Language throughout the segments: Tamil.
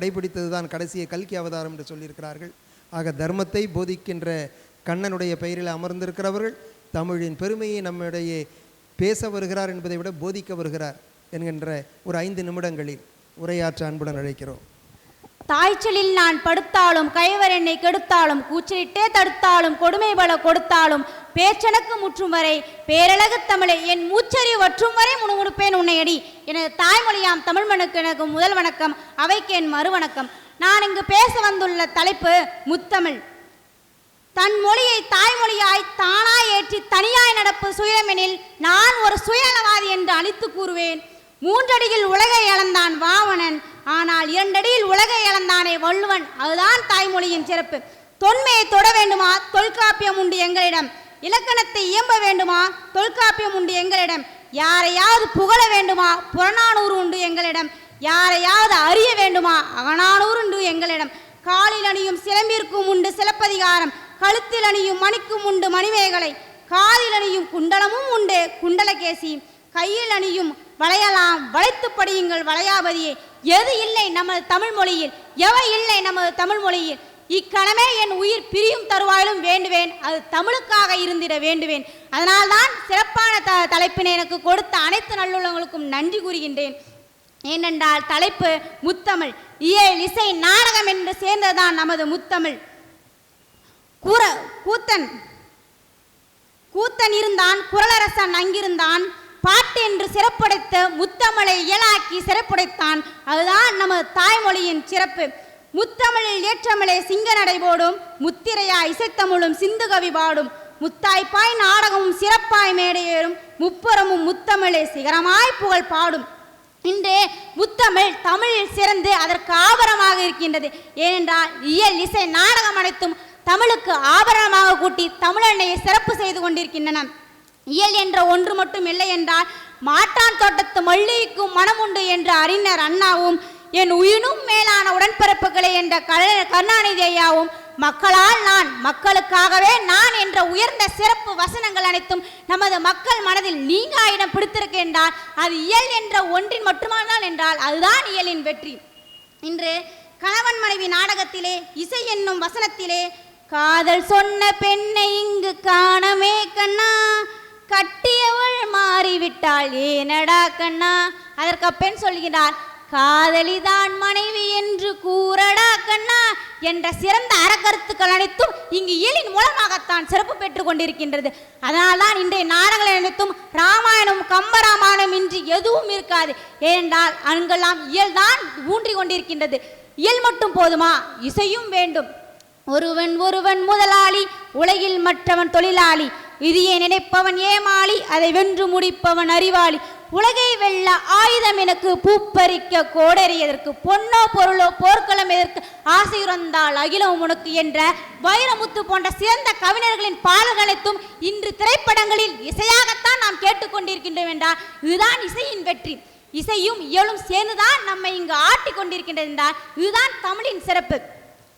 கடைபிடித்தது தான் கடைசிய கல்கி அவதாரம் என்று சொல்லியிருக்கிறார்கள். ஆக தர்மத்தை போதிக்கின்ற கண்ணனுடைய பெயரில் அமர்ந்திருக்கிறவர்கள் தமிழின் பெருமையை நம்முடைய பேச வருகிறார் என்பதை விட போதிக்க வருகிறார் என்கின்ற ஒரு ஐந்து நிமிடங்களில் உரையாற்ற அன்புடன் அழைக்கிறோம். தாய்ச்சலில் நான் படுத்தாலும் கைவர் என்னை கெடுத்தாலும் கூச்சலிட்டே தடுத்தாலும் கொடுமை பல கொடுத்தாலும் பேச்சனுக்கு முற்றும் வரை பேரழகு தமிழை என் மூச்சறி வற்றும் வரை முணுமுணுப்பேன் உன்னையடி. எனது தாய்மொழியாம் தமிழ் மனுக்கு எனக்கு முதல் வணக்கம் அவைக்கு என் மறுவணக்கம். நான் இங்கு பேச வந்துள்ள தலைப்பு முத்தமிழ். தன் மொழியை தாய்மொழியாய் தானாய் ஏற்றி தனியாய் நடப்பு சுயமெனில் நான் ஒரு சுயநலவாதி என்று அழித்து கூறுவேன். மூன்றடியில் உலகை இழந்தான் வாமணன் ஆனால் இரண்டடியில் உலகை இழந்தானே வள்ளுவன். அதுதான் தாய்மொழியின் சிறப்பு. தொன்மையை தொட வேண்டுமா? தொல்காப்பியம் உண்டு எங்களிடம். இலக்கணத்தை இயம்ப வேண்டுமா? தொல்காப்பியம் உண்டு எங்களிடம். யாரையாவது புகழ வேண்டுமா? புறநானூறு உண்டு எங்களிடம். யாரையாவது அறிய வேண்டுமா? அகநானூறு உண்டு எங்களிடம். காலில் அணியும் சிலம்பிற்கும் உண்டு சிலப்பதிகாரம். கழுத்தில் அணியும் மணிக்கும் உண்டு மணிமேகலை. காலில் அணியும் குண்டலமும் உண்டு குண்டலகேசி. கையில் அணியும் வளையலாம் வளைத்து படியுங்கள் வளையாபதியே. எது இல்லை நமது தமிழ் மொழியில்? எவை இல்லை நமது தமிழ் மொழியில்? இக்கணமே என் உயிர் பிரியும் தருவாயிலும் வேண்டுவேன். அது தமிழுக்காக இருந்திட வேண்டுவேன். அதனால்தான் சிறப்பான த தலைப்பினை எனக்கு கொடுத்த அனைத்து நல்லுள்ளங்களுக்கும் நன்றி கூறுகின்றேன். ஏனென்றால் தலைப்பு முத்தமிழ். இயல் இசை நாடகம் என்று சேர்ந்ததுதான் நமது முத்தமிழ். கூற கூத்தன். கூத்தன் இருந்தான் குரலரசன் அங்கிருந்தான். பாட்டு என்று சிறப்புடைத்த முத்தமிழை இயலாக்கி சிறப்புடைத்தான். அதுதான் நமது தாய்மொழியின் சிறப்பு. முத்தமிழில் ஏற்றமிழை சிங்க நடைபோடும் முத்திரையா இசைத்தமிழும் சிந்து கவி பாடும் முத்தாய்ப்பாய் நாடகமும் சிறப்பாய் மேடையேறும் முப்புறமும் முத்தமிழே சிகரமாய் புகழ் பாடும். இன்று முத்தமிழ் தமிழில் சிறந்து அதற்கு ஆபரமாக இருக்கின்றது. ஏனென்றால் இயல் இசை நாடகம் அனைத்தும் தமிழுக்கு ஆபரணமாக கூட்டி தமிழனையை சிறப்பு செய்து கொண்டிருக்கின்றன. இயல் என்ற ஒன்று மட்டும் இல்லை என்றால் மாட்டான் தோட்டத்து மல்லிகைக்கும் மனமுண்டு என்ற அறிஞர் அண்ணாவும் என் உயினும் மேலான உடன்பிறப்புகளே என்ற கருணாநிதி ஐயாவும் மக்களால் நான் மக்களுக்காகவே நான் என்ற உயர்ந்த சிறப்பு வசனங்கள் அனைத்தும் நமது மக்கள் மனதில் நீங்கா இடம் பிடித்திருக்கின்றால் அது இயல் என்ற ஒன்றின் மட்டுமானால் என்றால் அதுதான் இயலின் வெற்றி. இன்று கணவன் மனைவி நாடகத்திலே இசை என்னும் வசனத்திலே காதல் சொன்ன பெண்ணை இங்கு காணமே கண்ணா கட்டியவள் மாறிவிட்டாள். ஏனடா கண்ணா? அதற்கு அப்பெண் சொல்கிறார் காதலிதான் மனைவி என்று கூறடா கண்ணா என்ற சிறந்த அறக்கருத்துக்கள் அனைத்தும் இங்கு இயலின் மூலமாகத்தான் சிறப்பு பெற்றுக் கொண்டிருக்கின்றது. அதனால்தான் இன்றைய நாடகங்கள் அனைத்தும் ராமாயணம் கம்பராமாயணம் இன்றி எதுவும் இருக்காது. ஏனென்றால் அங்கெல்லாம் இயல்தான் ஊன்றி கொண்டிருக்கின்றது. இயல் மட்டும் போதுமா? இசையும் வேண்டும். ஒருவன் ஒருவன் முதலாளி உலகில் மற்றவன் தொழிலாளி. விதியை நினைப்பவன் ஏமாளி அதை வென்று முடிப்பவன் அறிவாளி. உலகை வெல்ல ஆயுதம் எனக்கு பூப்பறிக்க கோடறியதற்கு பொன்னோ பொருளோ போர்க்களம் எதற்கு ஆசை உறந்தால் அகிலம் உனக்கு என்ற வைரமுத்து போன்ற சிறந்த கவிஞர்களின் பாடல்கள் அனைத்தும் இன்று திரைப்படங்களில் இசையாகத்தான் நாம் கேட்டுக்கொண்டிருக்கின்றோம் என்றால் இதுதான் இசையின் வெற்றி. இசையும் இயலும் சேர்ந்துதான் நம்மை இங்கு ஆட்டி கொண்டிருக்கின்றது என்றால் இதுதான் தமிழின் சிறப்பு.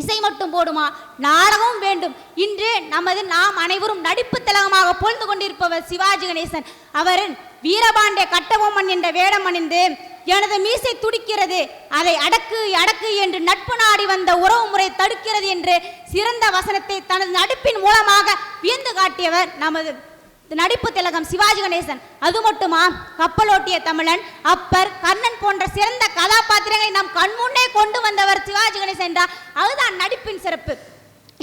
இசை மட்டும் போடுமா? நாடகமும் வேண்டும். இன்று நமது நாம் அனைவரும் நடிப்பு திலகமாக பொழுது கொண்டிருப்பவர் சிவாஜி கணேசன். அவரின் வீரபாண்டிய கட்டபொம்மன் என்ற வேடம் அணிந்து எனது மீசை துடிக்கிறது. அதை அடக்கு அடக்கு என்று நட்பு நாடி வந்த உறவு முறை தடுக்கிறது என்று சிறந்த வசனத்தை தனது நடிப்பின் மூலமாக வியந்து காட்டியவர் நமது நடிப்பு திலகம் சிவாஜி கணேசன். அது மட்டுமா? கப்பலோட்டிய தமிழன் அப்பர் கர்ணன் போன்ற சிறந்த கதாபாத்திரங்களை நாம் கண்முன்னே கொண்டு வந்தவர் சிவாஜி கணேசன் என்றார் அதுதான் நடிப்பின் சிறப்பு.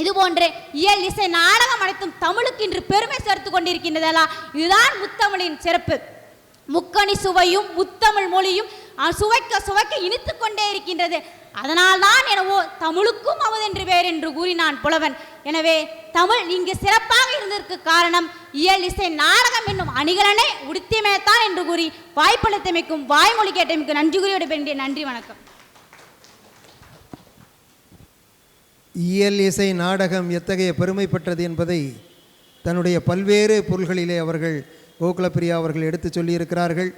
இது போன்று இயல் இசை நாடகம் அனைத்தும் தமிழுக்கு இன்று பெருமை சேர்த்து கொண்டிருக்கின்றதெல்லாம் இதுதான் முத்தமிழின் சிறப்பு. முக்கணி சுவையும் முத்தமிழ் மொழியும் சுவைக்க சுவைக்க இனித்து கொண்டே இருக்கின்றது. அதனால்தான் எனவோ தமிழுக்கும் அவதென்று பேர் என்று கூறினான் புலவன். எனவே தமிழ் இங்கு சிறப்பாக இருந்ததற்கு காரணம் இயல் இசை நாடகம் என்னும் அணிகலனை உடுத்தியமைத்தான் என்று கூறி வாய்ப்பளித்தமைக்கும் வாய்மொழி கேட்டமைக்கும் நன்றி கூறியோடு வேண்டிய நன்றி வணக்கம். இயல் இசை நாடகம் எத்தகைய பெருமை பெற்றது என்பதை தன்னுடைய பல்வேறு பொருள்களிலே அவர்கள் கோகுலப்பிரியா அவர்கள் எடுத்து சொல்லியிருக்கிறார்கள்.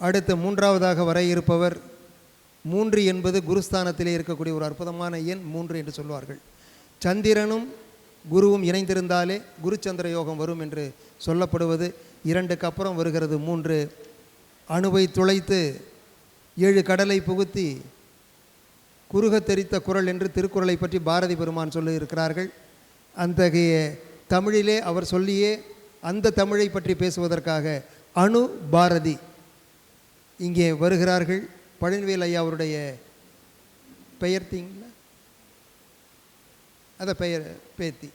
அடுத்து மூன்றாவதாக வர இருப்பவர் மூன்று என்பது குருஸ்தானத்திலே இருக்கக்கூடிய ஒரு அற்புதமான எண் மூன்று என்று சொல்வார்கள். சந்திரனும் குருவும் இணைந்திருந்தாலே குருச்சந்திர யோகம் வரும் என்று சொல்லப்படுவது. இரண்டுக்கு அப்புறம் வருகிறது மூன்று. அணுவை துளைத்து ஏழு கடலை புகுத்தி குறுக தெரித்த குரல் என்று திருக்குறளை பற்றி பாரதி பெருமான் சொல்லி இருக்கிறார்கள் அத்தகைய தமிழிலே அவர் சொல்லியே அந்த தமிழை பற்றி பேசுவதற்காக அணு பாரதி இங்கே வருகிறார்கள். பழனிவேல் ஐயா அவருடைய பெயர்த்தீங்களா அதை பெயர் பேத்தி.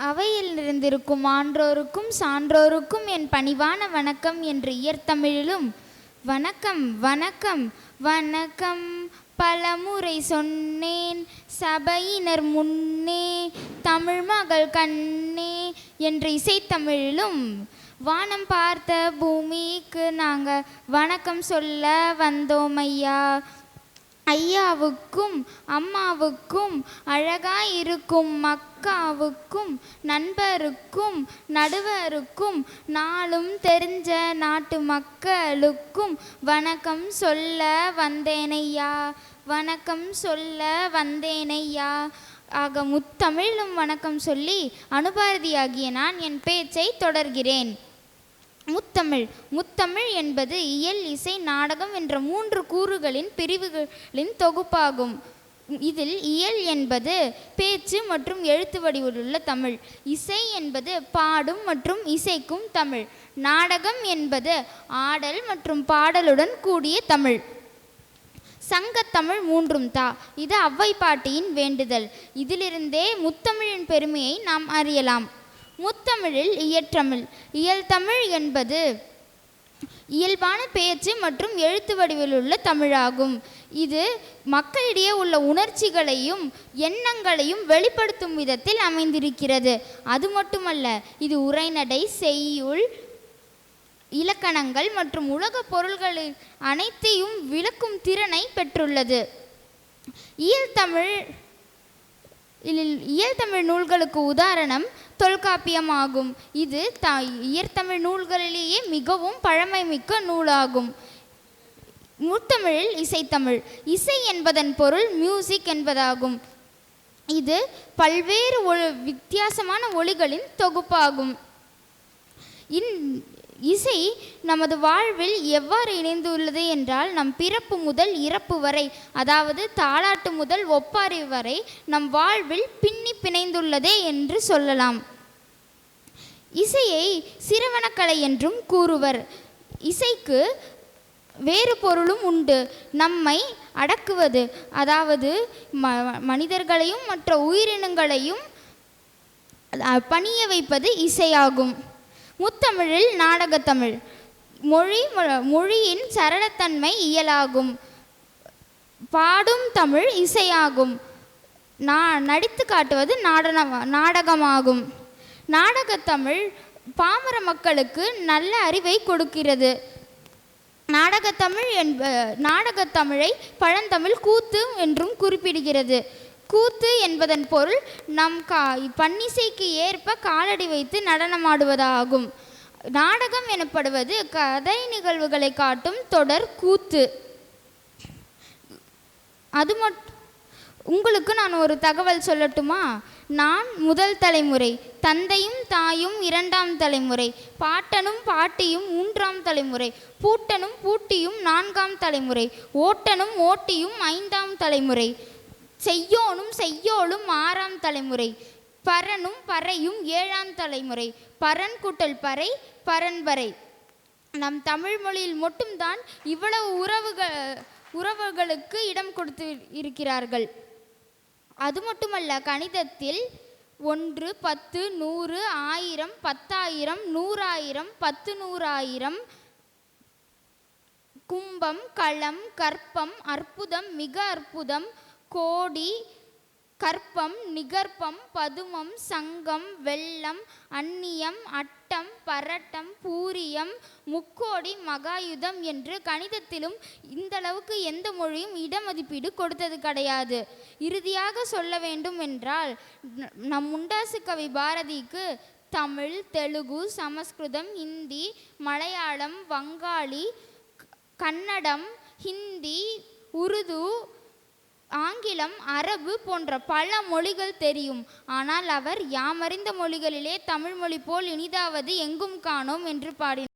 அவையில் இருந்திருக்கும் ஆன்றோருக்கும் சான்றோருக்கும் என் பணிவான வணக்கம் என்று இயற்தமிழிலும் வணக்கம் வணக்கம் வணக்கம் பலமுறை சொன்னேன் சபையினர் முன்னே தமிழ் மகள் கண்ணே என்று இசைத்தமிழிலும் வானம் பார்த்த பூமிக்கு நாங்கள் வணக்கம் சொல்ல வந்தோம் ஐயா ஐயாவுக்கும் அம்மாவுக்கும் அழகாயிருக்கும் மக்காவுக்கும் நண்பருக்கும் நடுவருக்கும் நாளும் தெரிஞ்ச நாட்டு மக்களுக்கும் வணக்கம் சொல்ல வந்தேனையா. வணக்கம் சொல்ல வந்தேனையா. ஆக முத்தமிழும் வணக்கம் சொல்லி அனுபாரதியாகிய நான் என் பேச்சை தொடர்கிறேன். முத்தமிழ் முத்தமிழ் என்பது இயல் இசை நாடகம் என்ற மூன்று கூறுகளின் பிரிவுகளின் தொகுப்பாகும். இதில் இயல் என்பது பேச்சு மற்றும் எழுத்து வடிவிலுள்ள தமிழ். இசை என்பது பாடும் மற்றும் இசைக்கும் தமிழ். நாடகம் என்பது ஆடல் மற்றும் பாடலுடன் கூடிய தமிழ். சங்கத்தமிழ் மூன்றும் தா. இது அவ்வை பாட்டியின் வேண்டுதல். இதிலிருந்தே முத்தமிழின் பெருமையை நாம் அறியலாம். முத்தமிழில் இயற்றமிழ். இயல்தமிழ் என்பது இயல்பான பேச்சு மற்றும் எழுத்து வடிவில் உள்ள தமிழாகும். இது மக்களிடையே உள்ள உணர்ச்சிகளையும் எண்ணங்களையும் வெளிப்படுத்தும் விதத்தில் அமைந்திருக்கிறது. அது மட்டுமல்ல இது உரைநடை செய்யுள் இலக்கணங்கள் மற்றும் உலகப் பொருள்களில் அனைத்தையும் விளக்கும் திறனை பெற்றுள்ளது. இயல்தமிழ் இயல்தமிழ் நூல்களுக்கு உதாரணம் தொல்காப்பியம் ஆகும் இது த இயற்தமிழ் நூல்களிலேயே மிகவும் பழமைமிக்க நூலாகும். முத்தமிழில் இசைத்தமிழ். இசை என்பதன் பொருள் மியூசிக் என்பதாகும். இது பல்வேறு ஒ வித்தியாசமான ஒலிகளின் தொகுப்பாகும். இன் இசை நமது வாழ்வில் எவ்வாறு இணைந்துள்ளது என்றால் நம் பிறப்பு முதல் இறப்பு வரை அதாவது தாளாட்டு முதல் ஒப்பாரி வரை நம் வாழ்வில் பின்னி பிணைந்துள்ளதே என்று சொல்லலாம். இசையை சிறுவனக்கலை என்றும் கூறுவர். இசைக்கு வேறு பொருளும் உண்டு. நம்மை அடக்குவது அதாவது ம மனிதர்களையும் மற்ற உயிரினங்களையும் பணிய வைப்பது இசையாகும். முத்தமிழில் நாடகத்தமிழ். மொழி மொழியின் சரளத்தன்மை இயலாகும். பாடும் தமிழ் இசையாகும். நா நடித்து காட்டுவது நாடன நாடகமாகும். நாடகத்தமிழ் பாமர மக்களுக்கு நல்ல அறிவை கொடுக்கிறது. நாடகத்தமிழ் என்ப நாடகத்தமிழை பழந்தமிழ் கூத்து என்றும் குறிப்பிடுகிறது. கூத்து என்பதன் பொருள் நம் கா பன்னிசைக்கு ஏற்ப காலடி வைத்து நடனமாடுவதாகும். நாடகம் எனப்படுவது கதை நிகழ்வுகளை காட்டும் தொடர் கூத்து. அது மட் உங்களுக்கு நான் ஒரு தகவல் சொல்லட்டுமா? நான் முதல் தலைமுறை தந்தையும் தாயும் இரண்டாம் தலைமுறை பாட்டனும் பாட்டியும் மூன்றாம் தலைமுறை பூட்டனும் பூட்டியும் நான்காம் தலைமுறை ஓட்டனும் ஓட்டியும் ஐந்தாம் தலைமுறை செய்யோனும் செய்யோளும் ஆறாம் தலைமுறை. பரனும் பறையும் ஏழாம் தலைமுறை. பரன் கூட்டல் பறை பரன்பறை நம் தமிழ் மொழியில் மட்டும்தான் இவ்வளவு உறவுகள் உறவுகளுக்கு இடம் கொடுத்து இருக்கிறார்கள். அது மட்டுமல்ல கணிதத்தில் ஒன்று பத்து நூறு ஆயிரம் பத்தாயிரம் நூறாயிரம் பத்து நூறாயிரம் கும்பம் களம் கற்பம் அற்புதம் மிக அற்புதம். கோடி கற்பம் நிகர்ப்பம் பதுமம் சங்கம் வெள்ளம் அந்நியம் அட்டம் பரட்டம் பூரியம் முக்கோடி மகாயுதம் என்று கணிதத்திலும் இந்த அளவுக்கு எந்த மொழியும் இடமதிப்பீடு கொடுத்தது கிடையாது. இறுதியாக சொல்ல வேண்டும் என்றால் நம் முண்டாசு கவி பாரதிக்கு தமிழ் தெலுங்கு சமஸ்கிருதம் ஹிந்தி மலையாளம் வங்காளி க- கன்னடம் ஹிந்தி உருது ஆங்கிலம் அரபு போன்ற பல மொழிகள் தெரியும். ஆனால் அவர் யாமறிந்த மொழிகளிலே தமிழ் மொழி போல் இனிதாவது எங்கும் காணோம் என்று பாடினார்.